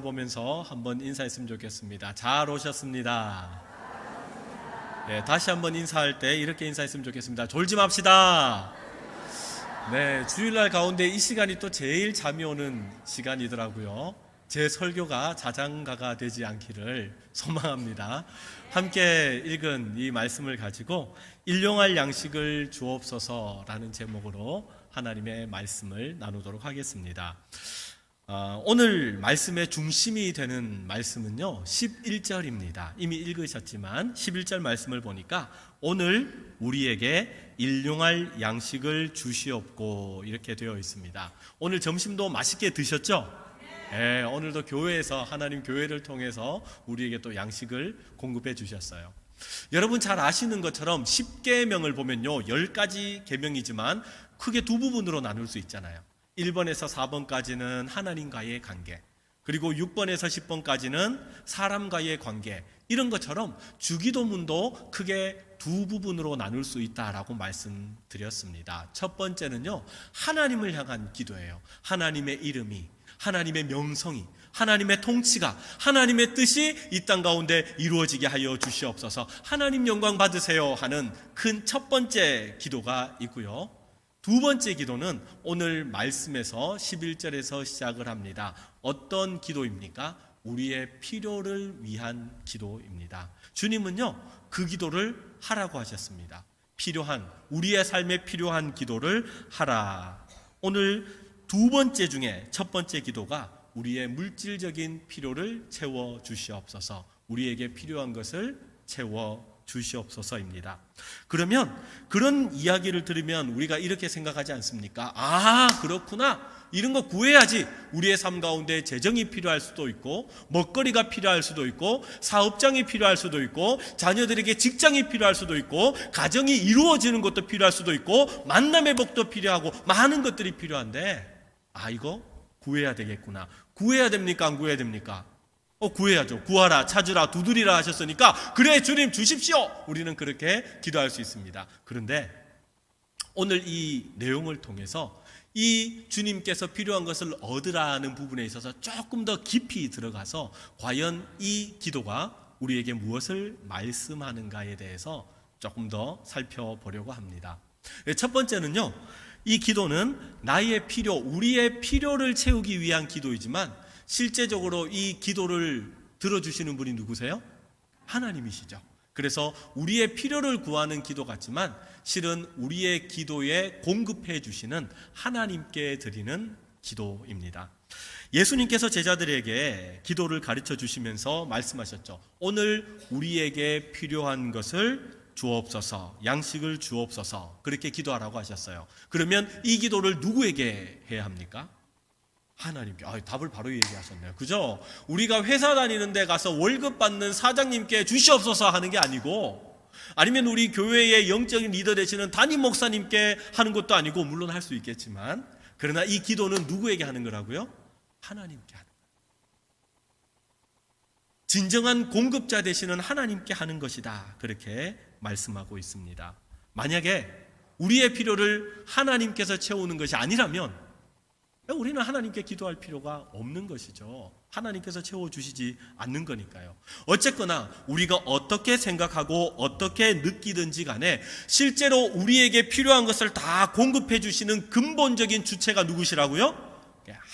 보면서 한번 인사했으면 좋겠습니다. 잘 오셨습니다. 네, 다시 한번 인사할 때 이렇게 인사했으면 좋겠습니다. 졸지 맙시다. 네, 주일날 가운데 이 시간이 또 제일 잠이 오는 시간이더라고요. 제 설교가 자장가가 되지 않기를 소망합니다. 함께 읽은 이 말씀을 가지고 일용할 양식을 주옵소서라는 제목으로 하나님의 말씀을 나누도록 하겠습니다. 아, 오늘 말씀의 중심이 되는 말씀은요, 11절입니다. 이미 읽으셨지만 11절 말씀을 보니까 오늘 우리에게 일용할 양식을 주시옵고 이렇게 되어 있습니다. 오늘 점심도 맛있게 드셨죠? 예, 오늘도 교회에서 하나님 교회를 통해서 우리에게 또 양식을 공급해 주셨어요. 여러분 잘 아시는 것처럼 10계명을 보면요. 10가지 계명이지만 크게 두 부분으로 나눌 수 있잖아요. 1번에서 4번까지는 하나님과의 관계, 그리고 6번에서 10번까지는 사람과의 관계, 이런 것처럼 주기도문도 크게 두 부분으로 나눌 수 있다라고 말씀드렸습니다. 첫 번째는요, 하나님을 향한 기도예요. 하나님의 이름이, 하나님의 명성이, 하나님의 통치가, 하나님의 뜻이 이 땅 가운데 이루어지게 하여 주시옵소서, 하나님 영광 받으세요 하는 큰 첫 번째 기도가 있고요. 두 번째 기도는 오늘 말씀에서 11절에서 시작을 합니다. 어떤 기도입니까? 우리의 필요를 위한 기도입니다. 주님은요, 그 기도를 하라고 하셨습니다. 필요한, 우리의 삶에 필요한 기도를 하라. 오늘 두 번째 중에 첫 번째 기도가 우리의 물질적인 필요를 채워 주시옵소서, 우리에게 필요한 것을 채워 주시옵소서입니다. 그러면 그런 이야기를 들으면 우리가 이렇게 생각하지 않습니까? 아, 그렇구나. 이런 거 구해야지. 우리의 삶 가운데 재정이 필요할 수도 있고, 먹거리가 필요할 수도 있고, 사업장이 필요할 수도 있고, 자녀들에게 직장이 필요할 수도 있고, 가정이 이루어지는 것도 필요할 수도 있고, 만남의 복도 필요하고, 많은 것들이 필요한데, 아, 이거 구해야 되겠구나. 구해야 됩니까? 안 구해야 됩니까? 어, 구해야죠. 구하라, 찾으라, 두드리라 하셨으니까, 그래, 주님 주십시오! 우리는 그렇게 기도할 수 있습니다. 그런데 오늘 이 내용을 통해서 이 주님께서 필요한 것을 얻으라는 부분에 있어서 조금 더 깊이 들어가서 과연 이 기도가 우리에게 무엇을 말씀하는가에 대해서 조금 더 살펴보려고 합니다. 네, 첫 번째는요, 이 기도는 나의 필요, 우리의 필요를 채우기 위한 기도이지만 실제적으로 이 기도를 들어주시는 분이 누구세요? 하나님이시죠. 그래서 우리의 필요를 구하는 기도 같지만 실은 우리의 기도에 공급해 주시는 하나님께 드리는 기도입니다. 예수님께서 제자들에게 기도를 가르쳐 주시면서 말씀하셨죠. 오늘 우리에게 필요한 것을 주옵소서, 양식을 주옵소서, 그렇게 기도하라고 하셨어요. 그러면 이 기도를 누구에게 해야 합니까? 하나님께. 아, 답을 바로 얘기하셨네요. 그죠? 우리가 회사 다니는 데 가서 월급 받는 사장님께 주시옵소서 하는 게 아니고, 아니면 우리 교회의 영적인 리더 되시는 담임 목사님께 하는 것도 아니고, 물론 할 수 있겠지만, 그러나 이 기도는 누구에게 하는 거라고요? 하나님께 하는. 진정한 공급자 되시는 하나님께 하는 것이다. 그렇게 말씀하고 있습니다. 만약에 우리의 필요를 하나님께서 채우는 것이 아니라면 우리는 하나님께 기도할 필요가 없는 것이죠. 하나님께서 채워주시지 않는 거니까요. 어쨌거나 우리가 어떻게 생각하고 어떻게 느끼든지 간에 실제로 우리에게 필요한 것을 다 공급해 주시는 근본적인 주체가 누구시라고요?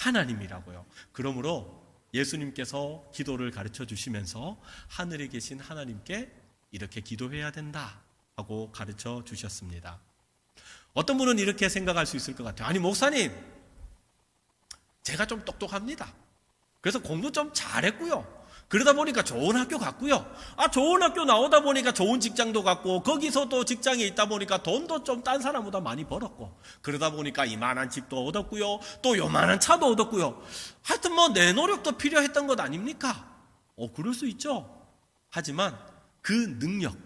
하나님이라고요. 그러므로 예수님께서 기도를 가르쳐 주시면서 하늘에 계신 하나님께 이렇게 기도해야 된다 하고 가르쳐 주셨습니다. 어떤 분은 이렇게 생각할 수 있을 것 같아요. 아니, 목사님, 제가 좀 똑똑합니다. 그래서 공부 좀 잘했고요. 그러다 보니까 좋은 학교 갔고요. 아, 좋은 학교 나오다 보니까 좋은 직장도 갔고, 거기서 또 직장에 있다 보니까 돈도 좀 딴 사람보다 많이 벌었고, 그러다 보니까 이만한 집도 얻었고요. 또 요만한 차도 얻었고요. 하여튼 뭐 내 노력도 필요했던 것 아닙니까? 어, 그럴 수 있죠. 하지만 그 능력,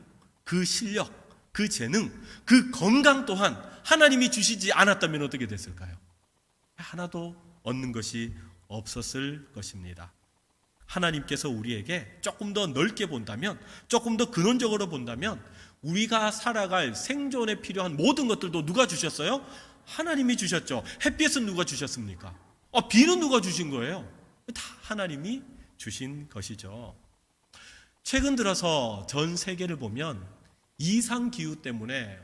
그 실력, 그 재능, 그 건강 또한 하나님이 주시지 않았다면 어떻게 됐을까요? 하나도 얻는 것이 없었을 것입니다. 하나님께서 우리에게 조금 더 넓게 본다면, 조금 더 근원적으로 본다면, 우리가 살아갈 생존에 필요한 모든 것들도 누가 주셨어요? 하나님이 주셨죠. 햇빛은 누가 주셨습니까? 어, 비는 누가 주신 거예요? 다 하나님이 주신 것이죠. 최근 들어서 전 세계를 보면 이상 기후 때문에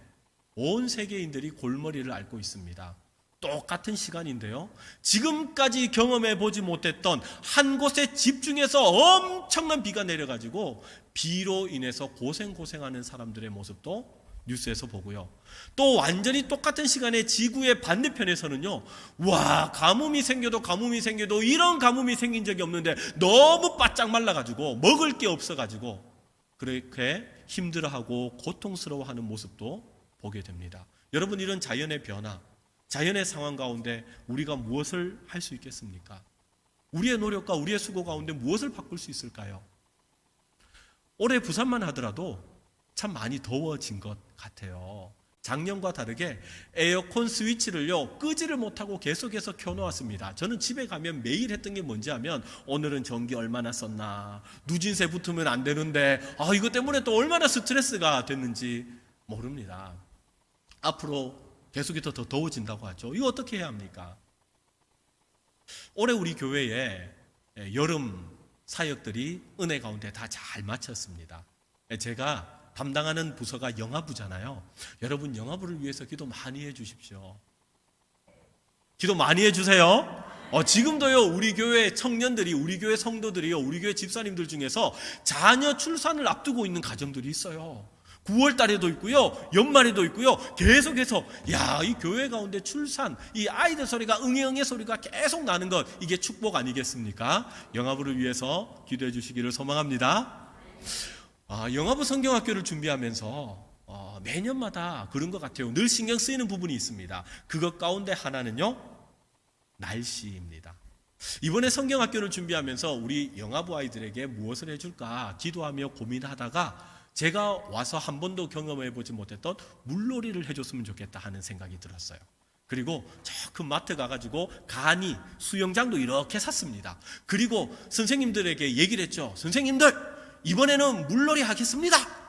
온 세계인들이 골머리를 앓고 있습니다. 똑같은 시간인데요. 지금까지 경험해 보지 못했던 한 곳에 집중해서 엄청난 비가 내려가지고 비로 인해서 고생고생하는 사람들의 모습도 뉴스에서 보고요. 또 완전히 똑같은 시간에 지구의 반대편에서는요, 와, 가뭄이 생겨도 가뭄이 생겨도 이런 가뭄이 생긴 적이 없는데 너무 바짝 말라가지고 먹을 게 없어가지고 그렇게 힘들어하고 고통스러워하는 모습도 보게 됩니다. 여러분, 이런 자연의 변화, 자연의 상황 가운데 우리가 무엇을 할 수 있겠습니까? 우리의 노력과 우리의 수고 가운데 무엇을 바꿀 수 있을까요? 올해 부산만 하더라도 참 많이 더워진 것 같아요. 작년과 다르게 에어컨 스위치를요 끄지를 못하고 계속해서 켜놓았습니다. 저는 집에 가면 매일 했던 게 뭔지 하면 오늘은 전기 얼마나 썼나 누진세 붙으면 안 되는데 아 이것 때문에 또 얼마나 스트레스가 됐는지 모릅니다. 앞으로 계속해서 더 더워진다고 하죠. 이거 어떻게 해야 합니까? 올해 우리 교회에 여름 사역들이 은혜 가운데 다 잘 마쳤습니다. 제가 담당하는 부서가 영화부잖아요. 여러분 영화부를 위해서 기도 많이 해 주십시오. 기도 많이 해 주세요. 어, 지금도요, 우리 교회 청년들이, 우리 교회 성도들이요, 우리 교회 집사님들 중에서 자녀 출산을 앞두고 있는 가정들이 있어요. 9월 달에도 있고요, 연말에도 있고요, 계속해서, 야, 이 교회 가운데 출산, 이 아이들 소리가, 응애응애 소리가 계속 나는 것, 이게 축복 아니겠습니까? 영화부를 위해서 기도해 주시기를 소망합니다. 아, 영화부 성경학교를 준비하면서 어, 매년마다 그런 것 같아요. 늘 신경 쓰이는 부분이 있습니다. 그것 가운데 하나는요, 날씨입니다. 이번에 성경학교를 준비하면서 우리 영화부 아이들에게 무엇을 해줄까 기도하며 고민하다가 제가 와서 한 번도 경험해 보지 못했던 물놀이를 해줬으면 좋겠다 하는 생각이 들었어요. 그리고 저큰 마트 가가지고 간이 수영장도 이렇게 샀습니다. 그리고 선생님들에게 얘기를 했죠. 선생님들 이번에는 물놀이 하겠습니다.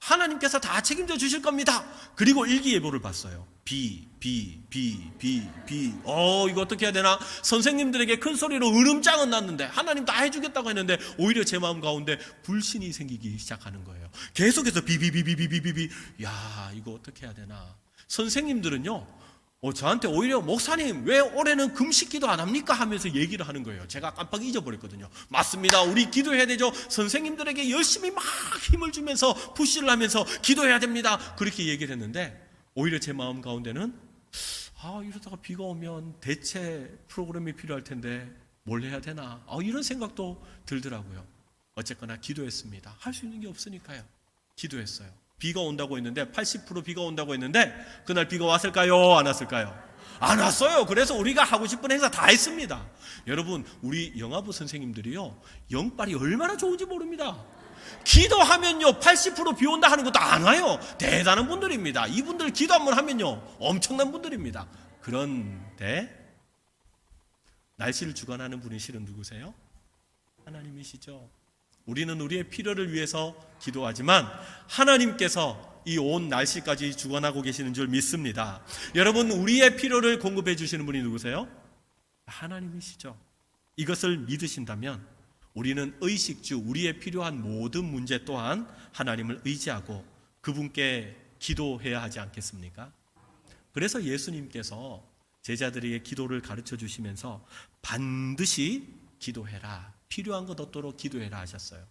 하나님께서 다 책임져 주실 겁니다. 그리고 일기예보를 봤어요. 비, 비, 비, 비, 비. 어, 이거 어떻게 해야 되나? 선생님들에게 큰 소리로 으름장은 났는데, 하나님 다 해주겠다고 했는데, 오히려 제 마음 가운데 불신이 생기기 시작하는 거예요. 계속해서 비, 비, 비, 비, 비, 비, 비, 비. 야, 이거 어떻게 해야 되나? 선생님들은요, 어, 저한테 오히려 목사님 왜 올해는 금식 기도 안 합니까 하면서 얘기를 하는 거예요. 제가 깜빡 잊어버렸거든요. 맞습니다. 우리 기도해야 되죠. 선생님들에게 열심히 막 힘을 주면서 푸시를 하면서 기도해야 됩니다. 그렇게 얘기를 했는데 오히려 제 마음 가운데는 아 이러다가 비가 오면 대체 프로그램이 필요할 텐데 뭘 해야 되나 아, 이런 생각도 들더라고요. 어쨌거나 기도했습니다. 할 수 있는 게 없으니까요. 기도했어요. 비가 온다고 했는데 80% 비가 온다고 했는데 그날 비가 왔을까요? 안 왔을까요? 안 왔어요. 그래서 우리가 하고 싶은 행사 다 했습니다. 여러분, 우리 영화부 선생님들이요. 영빨이 얼마나 좋은지 모릅니다. 기도하면요, 80%비 온다 하는 것도 안 와요. 대단한 분들입니다. 이분들 기도 한번 하면요, 엄청난 분들입니다. 그런데, 날씨를 주관하는 분이 실은 누구세요? 하나님이시죠. 우리는 우리의 필요를 위해서 기도하지만 하나님께서 이온 날씨까지 주관하고 계시는 줄 믿습니다. 여러분, 우리의 필요를 공급해 주시는 분이 누구세요? 하나님이시죠. 이것을 믿으신다면 우리는 의식주, 우리의 필요한 모든 문제 또한 하나님을 의지하고 그분께 기도해야 하지 않겠습니까? 그래서 예수님께서 제자들에게 기도를 가르쳐 주시면서 반드시 기도해라. 필요한 것 얻도록 기도해라 하셨어요.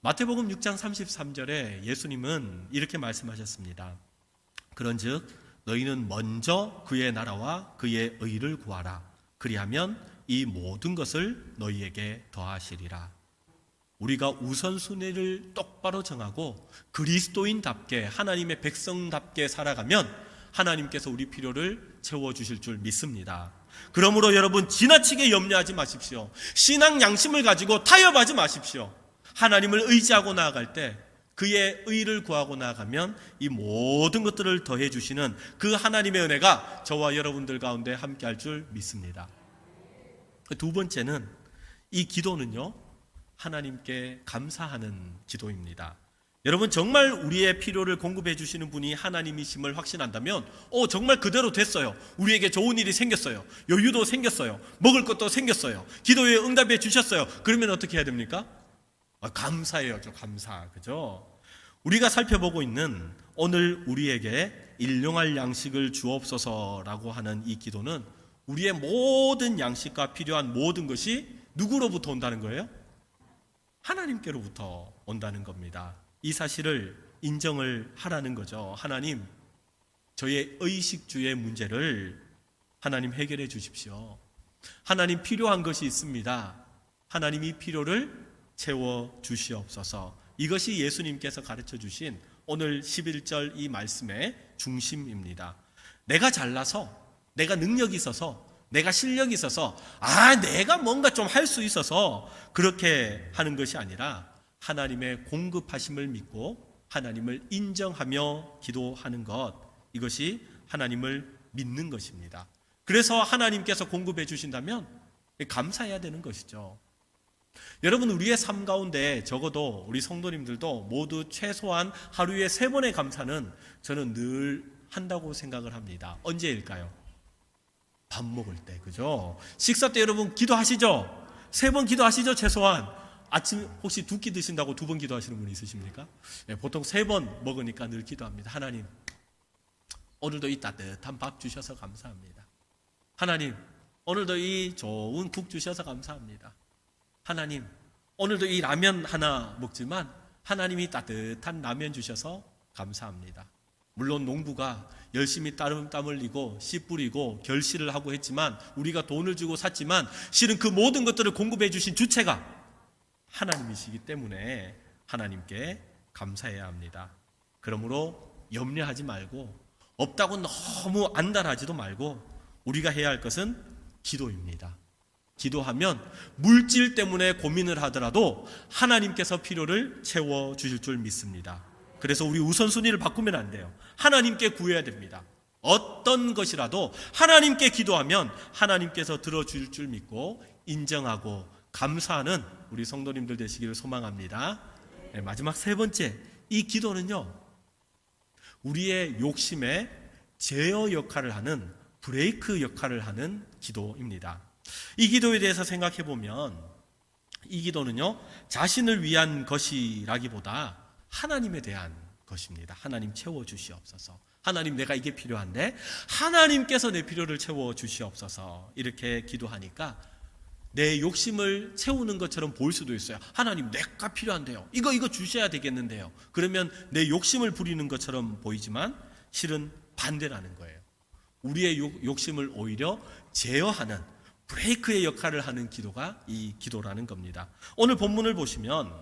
마태복음 6장 33절에 예수님은 이렇게 말씀하셨습니다. 그런즉 너희는 먼저 그의 나라와 그의 의를 구하라. 그리하면 이 모든 것을 너희에게 더하시리라. 우리가 우선순위를 똑바로 정하고 그리스도인답게 하나님의 백성답게 살아가면 하나님께서 우리 필요를 채워 주실 줄 믿습니다. 그러므로 여러분 지나치게 염려하지 마십시오. 신앙 양심을 가지고 타협하지 마십시오. 하나님을 의지하고 나아갈 때 그의 의를 구하고 나아가면 이 모든 것들을 더해 주시는 그 하나님의 은혜가 저와 여러분들 가운데 함께 할 줄 믿습니다. 그두 번째는 이 기도는요. 하나님께 감사하는 기도입니다. 여러분 정말 우리의 필요를 공급해 주시는 분이 하나님이심을 확신한다면 어 정말 그대로 됐어요. 우리에게 좋은 일이 생겼어요. 여유도 생겼어요. 먹을 것도 생겼어요. 기도에 응답해 주셨어요. 그러면 어떻게 해야 됩니까? 아, 감사해야죠. 감사. 그죠? 우리가 살펴보고 있는 오늘 우리에게 일용할 양식을 주옵소서라고 하는 이 기도는 우리의 모든 양식과 필요한 모든 것이 누구로부터 온다는 거예요? 하나님께로부터 온다는 겁니다. 이 사실을 인정을 하라는 거죠. 하나님, 저의 의식주의 문제를 하나님 해결해 주십시오. 하나님 필요한 것이 있습니다. 하나님이 필요를 채워 주시옵소서. 이것이 예수님께서 가르쳐 주신 오늘 11절 이 말씀의 중심입니다. 내가 잘나서, 내가 능력이 있어서, 내가 실력이 있어서, 아, 내가 뭔가 좀 할 수 있어서 그렇게 하는 것이 아니라 하나님의 공급하심을 믿고 하나님을 인정하며 기도하는 것. 이것이 하나님을 믿는 것입니다. 그래서 하나님께서 공급해 주신다면 감사해야 되는 것이죠. 여러분 우리의 삶 가운데 적어도 우리 성도님들도 모두 최소한 하루에 세 번의 감사는 저는 늘 한다고 생각을 합니다. 언제일까요? 밥 먹을 때, 그죠? 식사 때 여러분 기도하시죠? 세 번 기도하시죠, 최소한. 아침 혹시 두 끼 드신다고 두 번 기도하시는 분 있으십니까? 네, 보통 세 번 먹으니까 늘 기도합니다. 하나님, 오늘도 이 따뜻한 밥 주셔서 감사합니다. 하나님, 오늘도 이 좋은 국 주셔서 감사합니다. 하나님, 오늘도 이 라면 하나 먹지만 하나님이 따뜻한 라면 주셔서 감사합니다. 물론 농부가 열심히 땀, 땀 흘리고 씨 뿌리고 결실을 하고 했지만 우리가 돈을 주고 샀지만 실은 그 모든 것들을 공급해 주신 주체가 하나님이시기 때문에 하나님께 감사해야 합니다. 그러므로 염려하지 말고 없다고 너무 안달하지도 말고 우리가 해야 할 것은 기도입니다. 기도하면 물질 때문에 고민을 하더라도 하나님께서 필요를 채워 주실 줄 믿습니다. 그래서 우리 우선순위를 바꾸면 안 돼요. 하나님께 구해야 됩니다. 어떤 것이라도 하나님께 기도하면 하나님께서 들어줄 줄 믿고 인정하고 감사하는 우리 성도님들 되시기를 소망합니다. 네, 마지막 세 번째, 이 기도는요, 우리의 욕심에 제어 역할을 하는 브레이크 역할을 하는 기도입니다. 이 기도에 대해서 생각해 보면 이 기도는요, 자신을 위한 것이라기보다 하나님에 대한 것입니다. 하나님 채워 주시옵소서. 하나님 내가 이게 필요한데 하나님께서 내 필요를 채워 주시옵소서. 이렇게 기도하니까 내 욕심을 채우는 것처럼 보일 수도 있어요. 하나님 내가 필요한데요. 이거 이거 주셔야 되겠는데요. 그러면 내 욕심을 부리는 것처럼 보이지만 실은 반대라는 거예요. 우리의 욕 심을 오히려 제어하는 브레이크의 역할을 하는 기도가 이 기도라는 겁니다. 오늘 본문을 보시면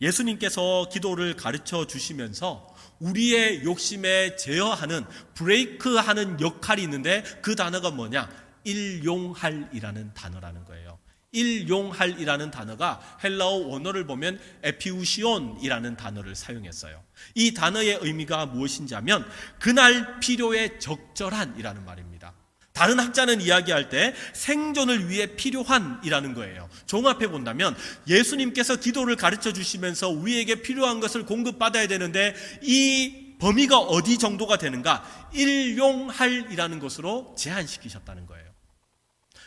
예수님께서 기도를 가르쳐 주시면서 우리의 욕심에 제어하는 브레이크하는 역할이 있는데 그 단어가 뭐냐? 일용할이라는 단어라는 거예요. 일용할이라는 단어가 헬라어 원어를 보면 에피우시온이라는 단어를 사용했어요. 이 단어의 의미가 무엇인지 하면 그날 필요에 적절한이라는 말입니다. 다른 학자는 이야기할 때 생존을 위해 필요한이라는 거예요. 종합해 본다면 예수님께서 기도를 가르쳐 주시면서 우리에게 필요한 것을 공급받아야 되는데 이 범위가 어디 정도가 되는가? 일용할이라는 것으로 제한시키셨다는 거예요.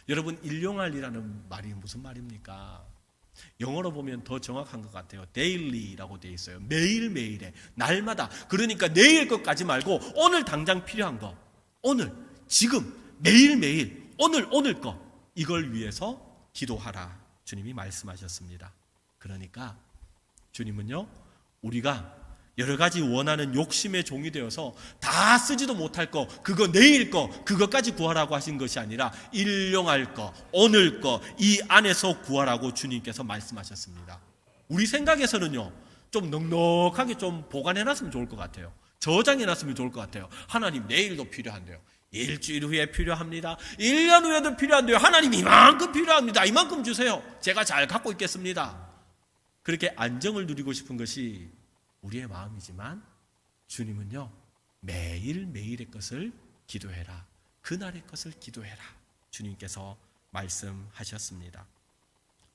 여러분 일용할이라는 말이 무슨 말입니까? 영어로 보면 더 정확한 것 같아요. daily라고 되어 있어요. 매일매일에 날마다. 그러니까 내일 것까지 말고 오늘 당장 필요한 거. 오늘 지금 매일매일 오늘 오늘 거 이걸 위해서 기도하라. 주님이 말씀하셨습니다. 그러니까 주님은요. 우리가 여러 가지 원하는 욕심의 종이 되어서 다 쓰지도 못할 거, 그거 내일 거, 그것까지 구하라고 하신 것이 아니라 일용할 거, 오늘 거, 이 안에서 구하라고 주님께서 말씀하셨습니다. 우리 생각에서는요, 좀 넉넉하게 좀 보관해놨으면 좋을 것 같아요. 저장해놨으면 좋을 것 같아요. 하나님, 내일도 필요한데요. 일주일 후에 필요합니다. 1년 후에도 필요한데요. 하나님 이만큼 필요합니다. 이만큼 주세요. 제가 잘 갖고 있겠습니다. 그렇게 안정을 누리고 싶은 것이 우리의 마음이지만 주님은요. 매일매일의 것을 기도해라. 그날의 것을 기도해라. 주님께서 말씀하셨습니다.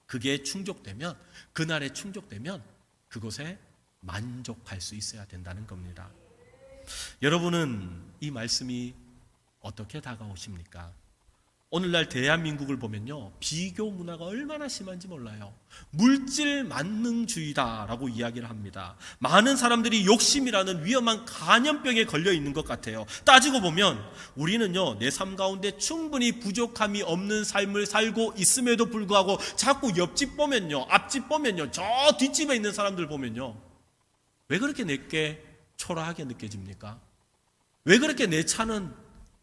그게 충족되면 그날에 충족되면 그곳에 만족할 수 있어야 된다는 겁니다. 여러분은 이 말씀이 어떻게 다가오십니까? 오늘날 대한민국을 보면요. 비교 문화가 얼마나 심한지 몰라요. 물질 만능주의다라고 이야기를 합니다. 많은 사람들이 욕심이라는 위험한 간염병에 걸려 있는 것 같아요. 따지고 보면 우리는요. 내 삶 가운데 충분히 부족함이 없는 삶을 살고 있음에도 불구하고 자꾸 옆집 보면요. 앞집 보면요. 저 뒷집에 있는 사람들 보면요. 왜 그렇게 내게 초라하게 느껴집니까? 왜 그렇게 내 차는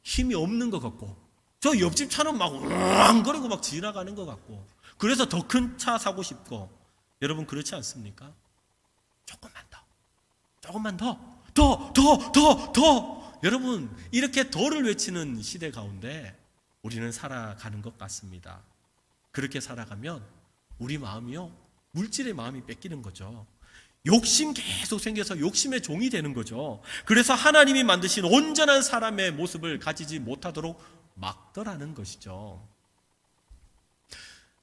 힘이 없는 것 같고 저 옆집 차는 막 우왕거리고 막 지나가는 것 같고 그래서 더 큰 차 사고 싶고 여러분 그렇지 않습니까? 조금만 더 조금만 더 더 더 더 더 여러분 이렇게 더를 외치는 시대 가운데 우리는 살아가는 것 같습니다. 그렇게 살아가면 우리 마음이요 물질의 마음이 뺏기는 거죠. 욕심 계속 생겨서 욕심의 종이 되는 거죠. 그래서 하나님이 만드신 온전한 사람의 모습을 가지지 못하도록 막더라는 것이죠.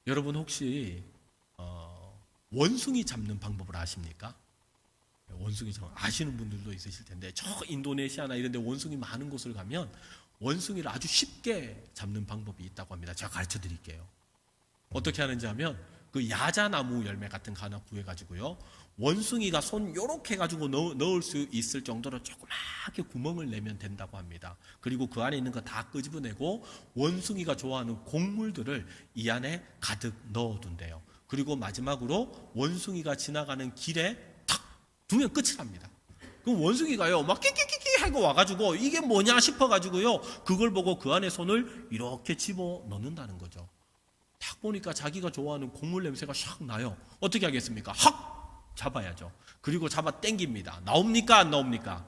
여러분 혹시 어, 원숭이 잡는 방법을 아십니까? 원숭이 잡 아시는 분들도 있으실 텐데 저 인도네시아나 이런 데 원숭이 많은 곳을 가면 원숭이를 아주 쉽게 잡는 방법이 있다고 합니다. 제가 가르쳐 드릴게요. 어떻게 하는지 하면 그 야자나무 열매 같은 거 하나 구해 가지고요. 원숭이가 손 요렇게 해 가지고 넣, 넣을 수 있을 정도로 조그맣게 구멍을 내면 된다고 합니다. 그리고 그 안에 있는 거 다 끄집어내고 원숭이가 좋아하는 곡물들을 이 안에 가득 넣어둔대요. 그리고 마지막으로 원숭이가 지나가는 길에 탁 두면 끝이 납니다. 그럼 원숭이가요, 막 끼끼끼끼 하고 와가지고 이게 뭐냐 싶어가지고요, 그걸 보고 그 안에 손을 이렇게 집어 넣는다는 거죠. 딱 보니까 자기가 좋아하는 곡물 냄새가 샥 나요. 어떻게 하겠습니까? 확 잡아야죠. 그리고 잡아 당깁니다. 나옵니까? 안 나옵니까?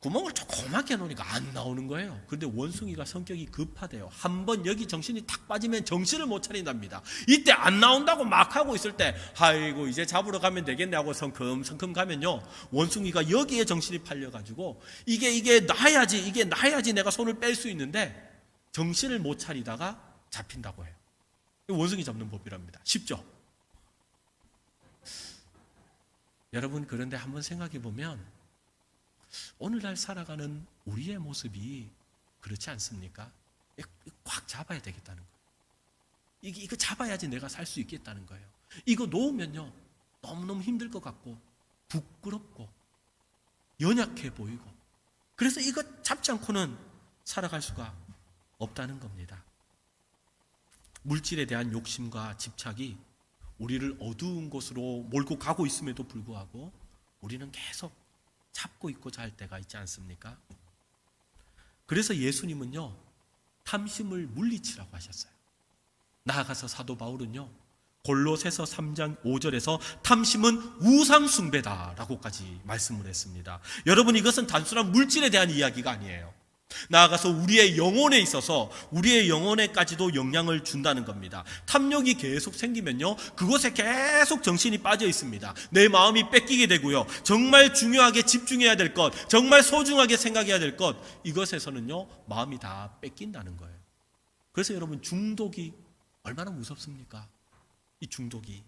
구멍을 조그맣게 놓으니까 안 나오는 거예요. 그런데 원숭이가 성격이 급하대요. 한 번 여기 정신이 탁 빠지면 정신을 못 차린답니다. 이때 안 나온다고 막 하고 있을 때, 아이고, 이제 잡으러 가면 되겠네 하고 성큼성큼 가면요. 원숭이가 여기에 정신이 팔려가지고, 이게, 이게 나야지, 이게 나야지 내가 손을 뺄 수 있는데, 정신을 못 차리다가 잡힌다고 해요. 원숭이 잡는 법이랍니다. 쉽죠? 여러분, 그런데 한번 생각해 보면, 오늘날 살아가는 우리의 모습이 그렇지 않습니까? 꽉 잡아야 되겠다는 거예요. 이거 잡아야지 내가 살 수 있겠다는 거예요. 이거 놓으면요, 너무너무 힘들 것 같고, 부끄럽고, 연약해 보이고, 그래서 이거 잡지 않고는 살아갈 수가 없다는 겁니다. 물질에 대한 욕심과 집착이 우리를 어두운 곳으로 몰고 가고 있음에도 불구하고 우리는 계속 잡고 있고자 할 때가 있지 않습니까? 그래서 예수님은요, 탐심을 물리치라고 하셨어요. 나아가서 사도 바울은요, 골로새서 3장 5절에서 탐심은 우상 숭배다라고까지 말씀을 했습니다. 여러분 이것은 단순한 물질에 대한 이야기가 아니에요. 나아가서 우리의 영혼에 있어서 우리의 영혼에까지도 영향을 준다는 겁니다. 탐욕이 계속 생기면요. 그곳에 계속 정신이 빠져 있습니다. 내 마음이 뺏기게 되고요. 정말 중요하게 집중해야 될 것, 정말 소중하게 생각해야 될 것, 이것에서는요. 마음이 다 뺏긴다는 거예요. 그래서 여러분 중독이 얼마나 무섭습니까? 이 중독이.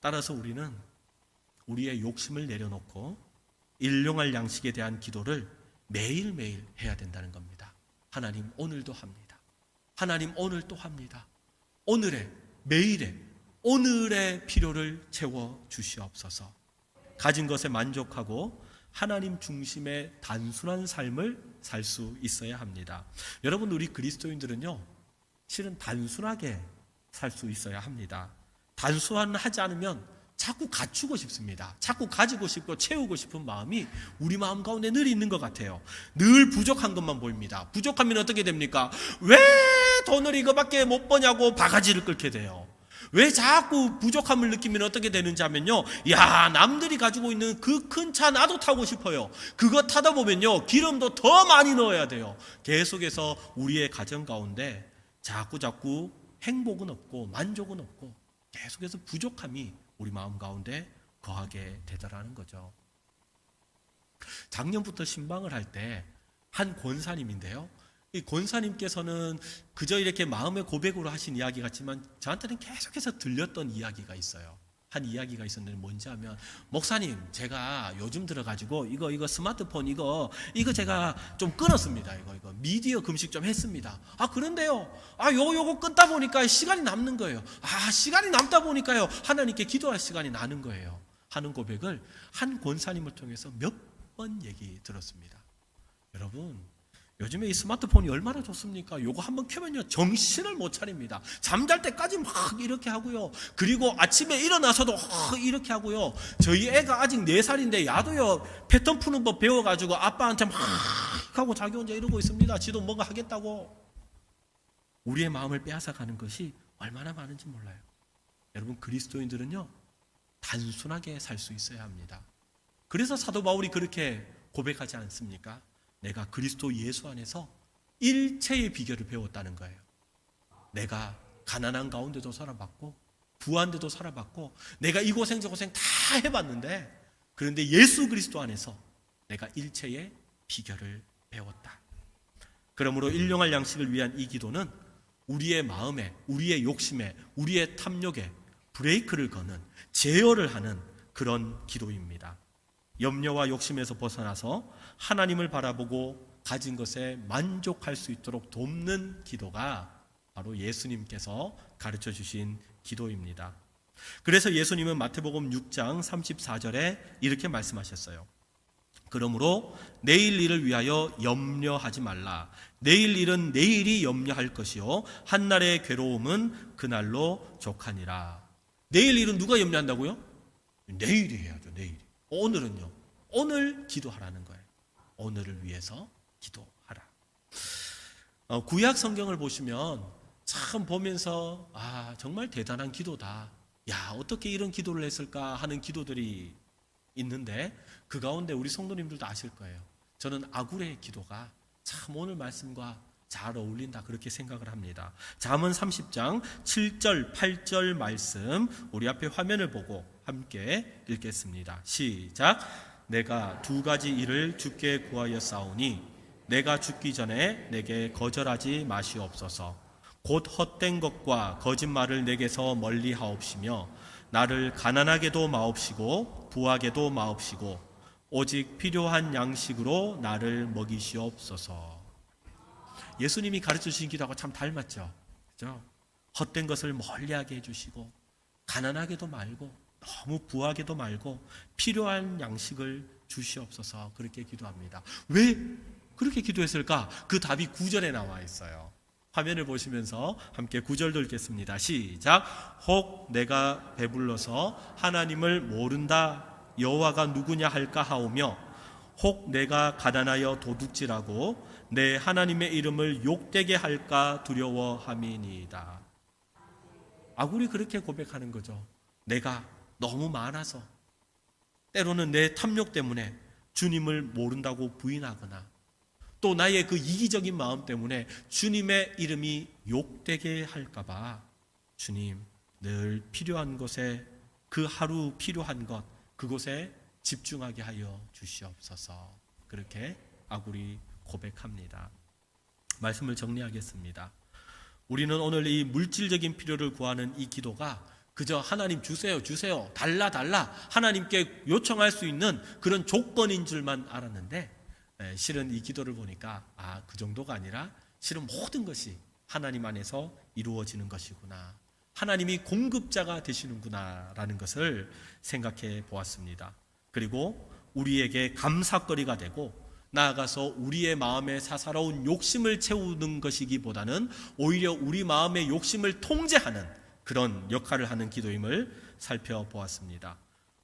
따라서 우리는 우리의 욕심을 내려놓고 일용할 양식에 대한 기도를 매일매일 해야 된다는 겁니다. 하나님 오늘도 합니다. 하나님 오늘 또 합니다. 오늘의 매일의 오늘의 필요를 채워 주시옵소서. 가진 것에 만족하고 하나님 중심의 단순한 삶을 살 수 있어야 합니다. 여러분 우리 그리스도인들은요. 실은 단순하게 살 수 있어야 합니다. 단순하지 않으면 자꾸 갖추고 싶습니다. 자꾸 가지고 싶고 채우고 싶은 마음이 우리 마음 가운데 늘 있는 것 같아요. 늘 부족한 것만 보입니다. 부족하면 어떻게 됩니까? 왜 돈을 이거밖에 못 버냐고 바가지를 끓게 돼요. 왜 자꾸 부족함을 느끼면 어떻게 되는지 하면요. 야, 남들이 가지고 있는 그 큰 차 나도 타고 싶어요. 그거 타다 보면요. 기름도 더 많이 넣어야 돼요. 계속해서 우리의 가정 가운데 자꾸 자꾸 행복은 없고 만족은 없고 계속해서 부족함이 우리 마음 가운데 거하게 되더라는 거죠. 작년부터 신방을 할 때 한 권사님인데요. 이 권사님께서는 그저 이렇게 마음의 고백으로 하신 이야기 같지만 저한테는 계속해서 들렸던 이야기가 있어요. 한 이야기가 있었는데 뭔지 하면 목사님 제가 요즘 들어가지고 이거 이거 스마트폰 이거 이거 제가 좀 끊었습니다. 이거 이거 미디어 금식 좀 했습니다. 아 그런데요. 아 요거 요거 끊다 보니까 시간이 남는 거예요. 아 시간이 남다 보니까요. 하나님께 기도할 시간이 나는 거예요. 하는 고백을 한 권사님을 통해서 몇 번 얘기 들었습니다. 여러분 요즘에 이 스마트폰이 얼마나 좋습니까? 요거 한번 켜면요 정신을 못 차립니다. 잠잘 때까지 막 이렇게 하고요. 그리고 아침에 일어나서도 막 이렇게 하고요. 저희 애가 아직 4살인데 야도요 패턴 푸는 법 배워가지고 아빠한테 막 하고 자기 혼자 이러고 있습니다. 지도 뭔가 하겠다고. 우리의 마음을 빼앗아가는 것이 얼마나 많은지 몰라요. 여러분 그리스도인들은요 단순하게 살 수 있어야 합니다. 그래서 사도 바울이 그렇게 고백하지 않습니까? 내가 그리스도 예수 안에서 일체의 비결을 배웠다는 거예요. 내가 가난한 가운데도 살아봤고 부한데도 살아봤고 내가 이 고생 저 고생 다 해봤는데 그런데 예수 그리스도 안에서 내가 일체의 비결을 배웠다. 그러므로 일용할 양식을 위한 이 기도는 우리의 마음에, 우리의 욕심에, 우리의 탐욕에 브레이크를 거는 제어를 하는 그런 기도입니다. 염려와 욕심에서 벗어나서 하나님을 바라보고 가진 것에 만족할 수 있도록 돕는 기도가 바로 예수님께서 가르쳐 주신 기도입니다. 그래서 예수님은 마태복음 6장 34절에 이렇게 말씀하셨어요. 그러므로 내일 일을 위하여 염려하지 말라. 내일 일은 내일이 염려할 것이요 한날의 괴로움은 그날로 족하니라. 내일 일은 누가 염려한다고요? 내일이 해야죠. 내일. 오늘은요. 오늘 기도하라는 거예요. 오늘을 위해서 기도하라. 어, 구약 성경을 보시면 참 보면서 아 정말 대단한 기도다. 야 어떻게 이런 기도를 했을까 하는 기도들이 있는데 그 가운데 우리 성도님들도 아실 거예요. 저는 아굴의 기도가 참 오늘 말씀과 잘 어울린다 그렇게 생각을 합니다. 잠언 30장 7절 8절 말씀 우리 앞에 화면을 보고 함께 읽겠습니다. 시작. 내가 두 가지 일을 주께 구하여 싸우니 내가 죽기 전에 내게 거절하지 마시옵소서. 곧 헛된 것과 거짓말을 내게서 멀리 하옵시며 나를 가난하게도 마옵시고 부하게도 마옵시고 오직 필요한 양식으로 나를 먹이시옵소서. 예수님이 가르쳐 주신 기도하고 참 닮았죠. 그죠? 헛된 것을 멀리하게 해주시고 가난하게도 말고 너무 부하게도 말고 필요한 양식을 주시옵소서 그렇게 기도합니다. 왜 그렇게 기도했을까? 그 답이 구절에 나와 있어요. 화면을 보시면서 함께 구절도 읽겠습니다. 시작. 혹 내가 배불러서 하나님을 모른다 여호와가 누구냐 할까 하오며 혹 내가 가난하여 도둑질하고 내 하나님의 이름을 욕되게 할까 두려워함이니이다. 아굴이 그렇게 고백하는 거죠. 내가 너무 많아서 때로는 내 탐욕 때문에 주님을 모른다고 부인하거나 또 나의 그 이기적인 마음 때문에 주님의 이름이 욕되게 할까봐 주님 늘 필요한 것에 그 하루 필요한 것 그곳에 집중하게 하여 주시옵소서 그렇게 아굴이 고백합니다. 말씀을 정리하겠습니다. 우리는 오늘 이 물질적인 필요를 구하는 이 기도가 그저 하나님 주세요, 주세요, 달라, 달라 하나님께 요청할 수 있는 그런 조건인 줄만 알았는데 에, 실은 이 기도를 보니까 아, 그 정도가 아니라 실은 모든 것이 하나님 안에서 이루어지는 것이구나. 하나님이 공급자가 되시는구나 라는 것을 생각해 보았습니다. 그리고 우리에게 감사거리가 되고 나아가서 우리의 마음에 사사로운 욕심을 채우는 것이기보다는 오히려 우리 마음의 욕심을 통제하는 그런 역할을 하는 기도임을 살펴보았습니다.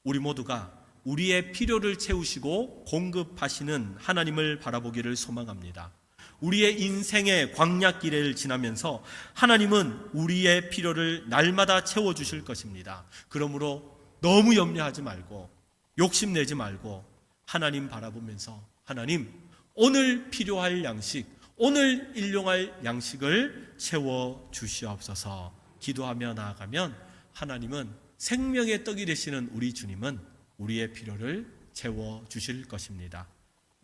우리 모두가 우리의 필요를 채우시고 공급하시는 하나님을 바라보기를 소망합니다. 우리의 인생의 광약길을 지나면서 하나님은 우리의 필요를 날마다 채워주실 것입니다. 그러므로 너무 염려하지 말고 욕심내지 말고 하나님 바라보면서 하나님 오늘 필요할 양식, 오늘 일용할 양식을 채워 주시옵소서 기도하며 나아가면 하나님은 생명의 떡이 되시는 우리 주님은 우리의 필요를 채워 주실 것입니다.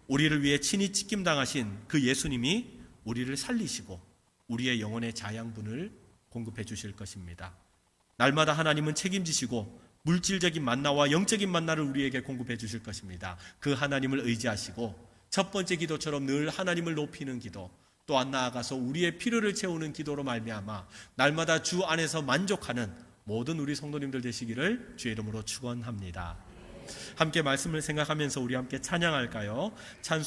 우리를 위해 친히 찢김 당하신 그 예수님이 우리를 살리시고 우리의 영혼의 자양분을 공급해 주실 것입니다. 날마다 하나님은 책임지시고 물질적인 만나와 영적인 만나를 우리에게 공급해 주실 것입니다. 그 하나님을 의지하시고 첫 번째 기도처럼 늘 하나님을 높이는 기도 또한 나아가서 우리의 필요를 채우는 기도로 말미암아 날마다 주 안에서 만족하는 모든 우리 성도님들 되시기를 주의 이름으로 축원합니다. 함께 말씀을 생각하면서 우리 함께 찬양할까요? 찬